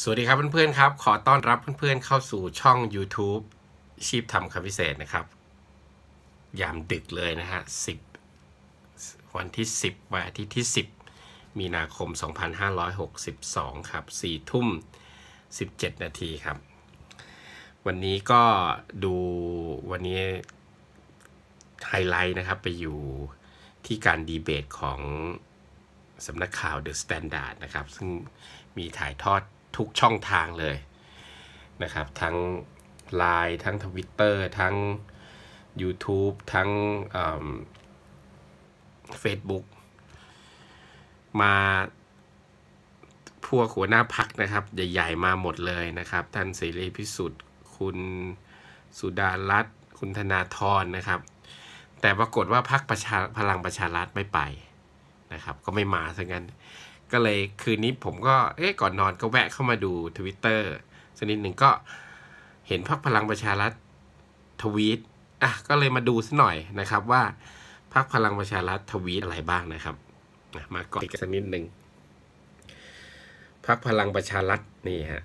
สวัสดีครับเพื่อนๆครับ ขอต้อนรับเพื่อนๆเข้าสู่ช่อง YouTube ชีพทำคำพิเศษนะครับ ยามดึกเลยนะฮะ10วันที่ 10 วันอาทิตย์ที่ 10 มีนาคม 2562 ครับ4ทุ่ม 17 นาทีครับ วันนี้ก็ดูวันนี้ไฮไลท์นะครับไปอยู่ที่การดีเบตของสำนักข่าว The Standard นะครับ ซึ่งมีถ่ายทอด ทุกช่องทางเลยนะครับ ทั้ง Line ทั้ง Twitter ทั้ง YouTube ทั้งเฟซบุ๊กมาพวกหัวหน้าพักนะครับ ใหญ่ๆมาหมดเลยนะครับ ท่านเสรีพิสุทธิ์ คุณสุดารัตน์คุณธนาธรนะครับ แต่ปรากฏว่าพักประชาพลังประชารัฐไม่ไปนะครับ ก็ไม่มาซะงั้น ก็เลยคืนนี้ผมก็เอ๊ะก่อนนอนก็แวะเข้ามาดูทวิตเตอร์สักนิดหนึ่งก็เห็นพักพลังประชารัฐทวีตอะก็เลยมาดูสัหน่อยนะครับว่าพักพลังประชารัฐทวีตอะไรบ้างนะครับมาก่อนอีกสักนิดหนึ่งพักพลังประชารัฐนี่ฮะ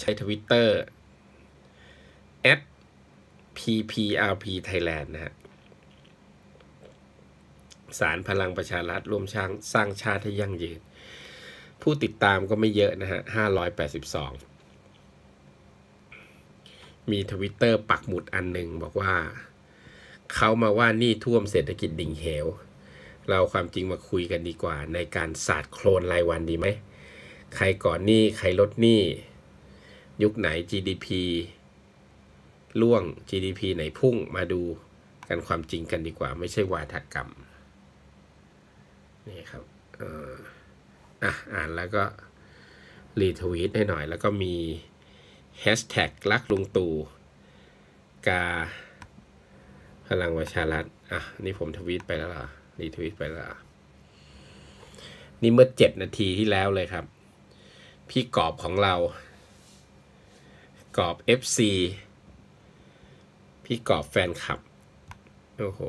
ใช้ทวิตเตอร์ @pprp Thailand นะฮะ สารพลังประชารัฐร่วมช้างสร้างชาติให้ยั่งยืน ผู้ติดตามก็ไม่เยอะนะฮะห้าร้อยแปดสิบสองมีทวิตเตอร์ปักหมุดอันหนึ่งบอกว่า เขามาว่านี่ท่วมเศรษฐกิจดิ่งเหว เราความจริงมาคุยกันดีกว่า ในการศาสตร์โคลนรายวันดีไหม ใครก่อนหนี้ใครลดหนี้ ยุคไหน GDP ล่วง GDP ไหนพุ่งมาดูกันความจริงกันดีกว่า ไม่ใช่วาทกรรม นี่ครับอะอ่านแล้วก็รีทวีตให้หน่อย แล้วก็มีแฮชแท็กรักลุงตู่กา พลังประชารัฐอะนี่ผมทวีตไปแล้วเหรอรีทวีตไปแล้วนี่เมื่อเจ็ดนาทีที่แล้วเลยครับ พี่กอบของเรา กอบ FC พี่กอบแฟนคลับ โอ้โห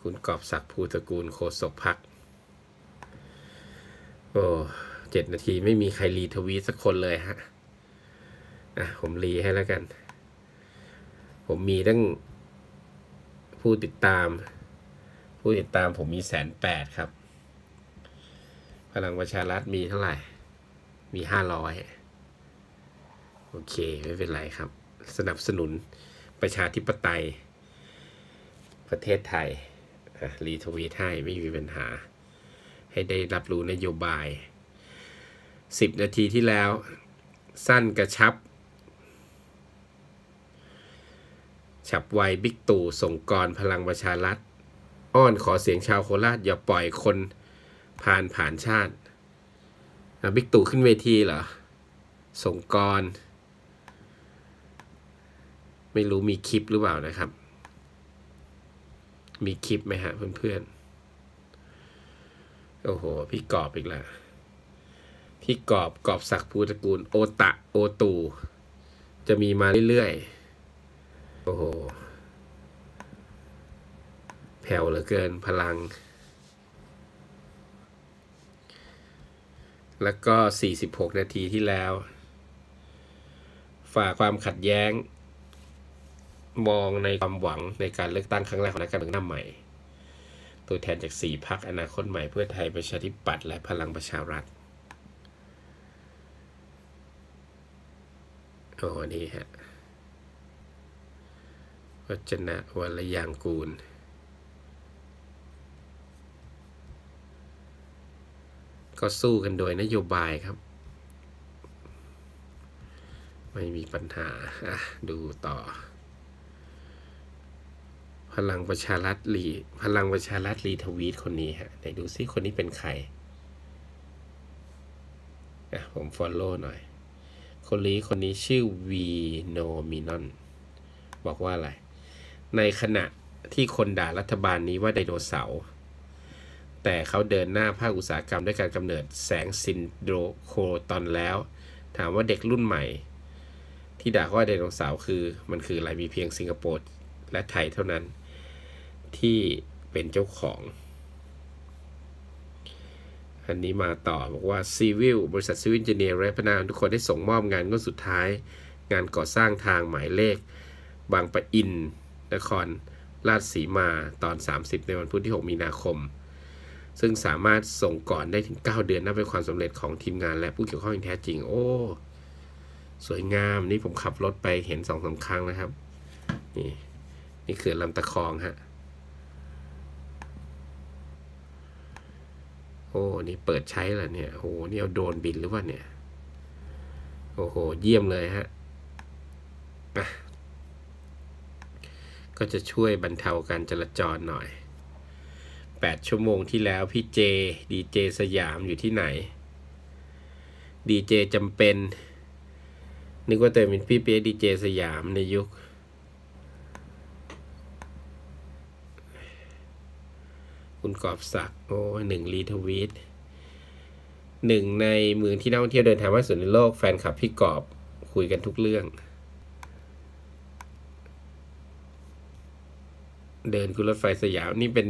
คุณกอบศักดิ์ภูตระกูลโคศกพักโอ้เจ็ดนาทีไม่มีใครรีทวีตสักคนเลยฮะ อะ ผมรีให้แล้วกัน ผมมีตั้งผู้ติดตาม ผู้ติดตามผมมีแสนแปดครับ พลังประชารัฐมีเท่าไหร่ มีห้าร้อยโอเค ไม่เป็นไรครับ สนับสนุนประชาธิปไตย ประเทศไทย รีทวีตให้ไม่มีปัญหา ให้ได้รับรู้นโยบาย 10 นาทีที่แล้ว สั้นกระชับ ฉับไวบิ๊กตู่ส่งกรพลังประชารัฐ อ้อนขอเสียงชาวโคราชอย่าปล่อยคนผ่านผ่านชาติบิ๊กตู่ขึ้นเวทีเหรอ ส่งกร ไม่รู้มีคลิปหรือเปล่านะครับ มีคลิปไหมฮะเพื่อนๆ โอ้โห พี่กอบอีกแล้ว พี่กอบกอบศักดิ์ภูตระกูล โอตะ โอตู จะมีมาเรื่อยๆ โอ้โห แผ่วเหลือเกินพลัง แล้วก็ 46 นาทีที่แล้วฝากความขัดแย้ง มองในความหวังในการเลือกตั้งครั้งแรกของนักการเมืองหน้าใหม่ ตัวแทนจากสี่พักอนาคตใหม่เพื่อไทยประชาธิปัตย์และพลังประชารัฐโอ้นี่ฮะวัจนะวรยางกูล ก็สู้กันโดยนโยบายครับ ไม่มีปัญหา ดูต่อ พลังประชารัฐรีพลังประชารัฐรีทวีตคนนี้ฮะไหนดูซิคนนี้เป็นใครอะผมฟอลโล่หน่อย คนนี้คนนี้ชื่อวีโนมินอนบอกว่าอะไร ในขณะที่คนด่ารัฐบาลนี้ว่าไดโนเสาร์แต่เขาเดินหน้าภาคอุตสาหกรรมด้วยการกำเนิดแสงซินโดรโคตอนแล้ว ถามว่าเด็กรุ่นใหม่ ที่ด่าว่าไดโนเสาร์คือมันคืออะไรมีเพียงสิงคโปร์และไทยเท่านั้น ที่เป็นเจ้าของ อันนี้มาต่อบอกว่า Civil บริษัท Civil Engineer และพนักงานทุกคนได้ส่งมอบงานก็สุดท้าย งานก่อสร้างทางหมายเลข บางปะอิน นคร ราชสีมาตอน 30 ในวันพุธที่ 6 มีนาคม ซึ่งสามารถส่งก่อนได้ถึง 9 เดือนนับเป็นความสำเร็จของทีมงานและผู้เกี่ยวข้องอย่างแท้จริง โอ้ สวยงามนี่ผมขับรถไปเห็นสองสาครั้งนะครับ นี่นี่คือลำตะคองฮะ โอ้นี่เปิดใช้แล้วเนี่ยโอ้นี่เอาโดรนบินหรือว่าเนี่ยโอ้โห เยี่ยมเลยฮะก็จะช่วยบรรเทาการจราจรหน่อย 8 ชั่วโมงที่แล้วพี่เจ ดีเจสยามอยู่ที่ไหน ดีเจจำเป็น นึกว่าแต่เป็นพี่เปียดีเจสยามในยุค คุณกอบศักดิ์โอ้หนึ่งรีทวีตหนึ่งในเมืองที่นักท่องเที่ยวเดินทางมากสุดในโลกแฟนคลับพี่กอบคุยกันทุกเรื่อง เดินคุณรถไฟสยามนี่เป็น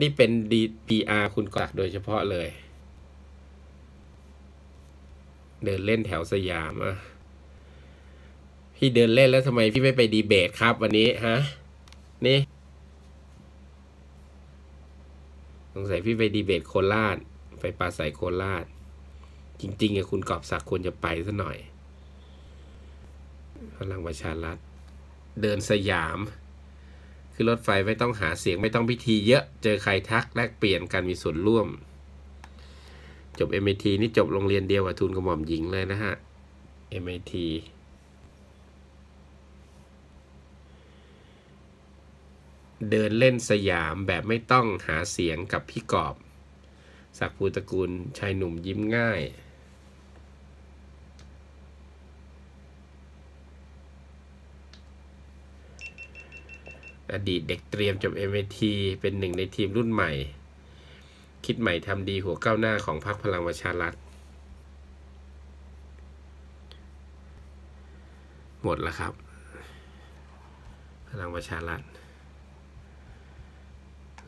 นี่เป็นดีพีอาร์คุณกอบโดยเฉพาะเลย เดินเล่นแถวสยามอะพี่เดินเล่นแล้วทำไมพี่ไม่ไปดีเบตครับวันนี้ฮะ นี่ สงสัยพี่ไปดีเบตโคราช ไปปราศัยโคราช จริงๆอะคุณกอบศักดิ์ควรจะไปซะหน่อย พลังประชารัฐ เดินสยาม คือรถไฟไม่ต้องหาเสียงไม่ต้องพิธีเยอะ เจอใครทักแลกเปลี่ยนกันมีส่วนร่วม จบ MIT นี่จบโรงเรียนเดียวกับทุนกระหม่อมหญิงเลยนะฮะ MIT เดินเล่นสยามแบบไม่ต้องหาเสียงกับพี่กอบ ศักภูตระกูลชายหนุ่มยิ้มง่ายอดีตเด็กเตรียมจบ MIT เป็นหนึ่งในทีมรุ่นใหม่ คิดใหม่ทำดีหัวก้าวหน้าของพรรคพลังประชารัฐ หมดแล้วครับ พลังประชารัฐ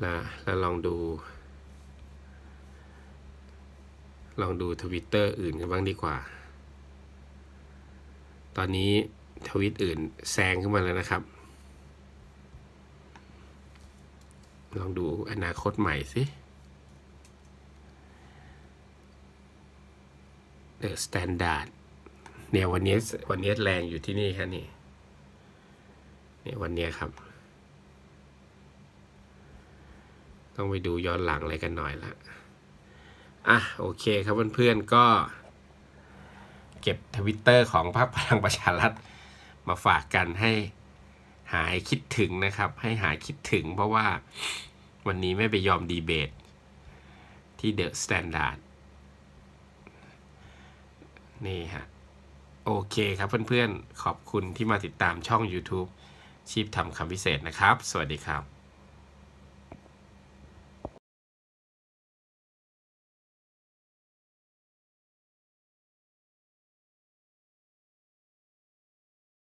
แล้วแล้วลองดู ลองดูทวิตเตอร์อื่นกันบ้างดีกว่า ตอนนี้ทวิตอื่นแซงขึ้นมาแล้วนะครับ ลองดูอนาคตใหม่สิเดอะสแตนดาร์ดเนี่ยวันนี้วันนี้แรงอยู่ที่นี่ครับนี่เนี่ยวันนี้ครับ ต้องไปดูย้อนหลังอะไรกันหน่อยละอะโอเคครับเพื่อนๆก็ เก็บทวิตเตอร์ของพรรคพลังประชารัฐมาฝากกันให้หายคิดถึงนะครับ ให้หายคิดถึงเพราะว่าวันนี้ไม่ไปยอมดีเบต ที่เดอะสแตนดาร์ดนี่ฮะโอเคครับเพื่อนๆ ขอบคุณที่มาติดตามช่อง YouTube ชีพทำคำพิเศษนะครับ สวัสดีครับ